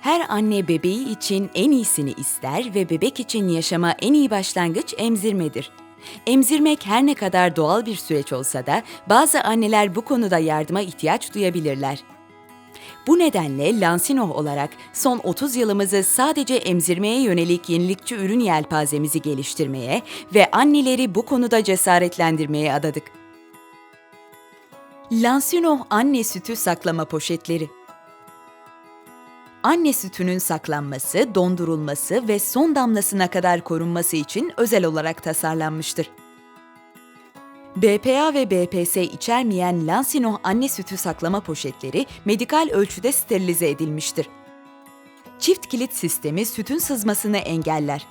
Her anne bebeği için en iyisini ister ve bebek için yaşama en iyi başlangıç emzirmedir. Emzirmek her ne kadar doğal bir süreç olsa da bazı anneler bu konuda yardıma ihtiyaç duyabilirler. Bu nedenle Lansinoh olarak son 30 yılımızı sadece emzirmeye yönelik yenilikçi ürün yelpazemizi geliştirmeye ve anneleri bu konuda cesaretlendirmeye adadık. Lansinoh anne sütü saklama poşetleri Anne sütünün saklanması, dondurulması ve son damlasına kadar korunması için özel olarak tasarlanmıştır. BPA ve BPS içermeyen Lansinoh anne sütü saklama poşetleri medikal ölçüde sterilize edilmiştir. Çift kilit sistemi sütün sızmasını engeller.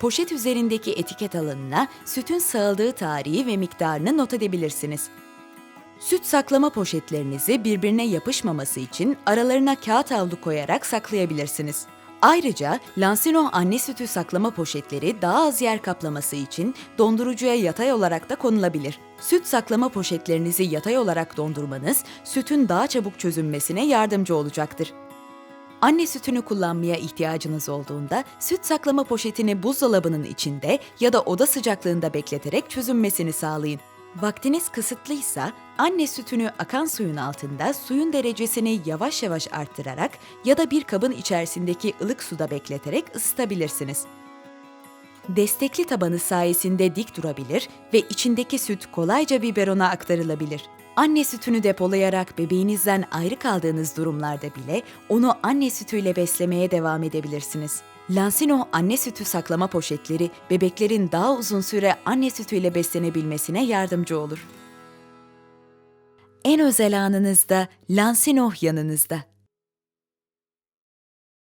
Poşet üzerindeki etiket alanına sütün sağıldığı tarihi ve miktarını not edebilirsiniz. Süt saklama poşetlerinizi birbirine yapışmaması için aralarına kağıt havlu koyarak saklayabilirsiniz. Ayrıca Lansino anne sütü saklama poşetleri daha az yer kaplaması için dondurucuya yatay olarak da konulabilir. Süt saklama poşetlerinizi yatay olarak dondurmanız sütün daha çabuk çözünmesine yardımcı olacaktır. Anne sütünü kullanmaya ihtiyacınız olduğunda süt saklama poşetini buzdolabının içinde ya da oda sıcaklığında bekleterek çözünmesini sağlayın. Vaktiniz kısıtlıysa anne sütünü akan suyun altında suyun derecesini yavaş yavaş arttırarak ya da bir kabın içerisindeki ılık suda bekleterek ısıtabilirsiniz. Destekli tabanı sayesinde dik durabilir ve içindeki süt kolayca biberona aktarılabilir. Anne sütünü depolayarak bebeğinizden ayrı kaldığınız durumlarda bile onu anne sütüyle beslemeye devam edebilirsiniz. Lansino anne sütü saklama poşetleri bebeklerin daha uzun süre anne sütüyle beslenebilmesine yardımcı olur. En özel anınızda Lansino yanınızda.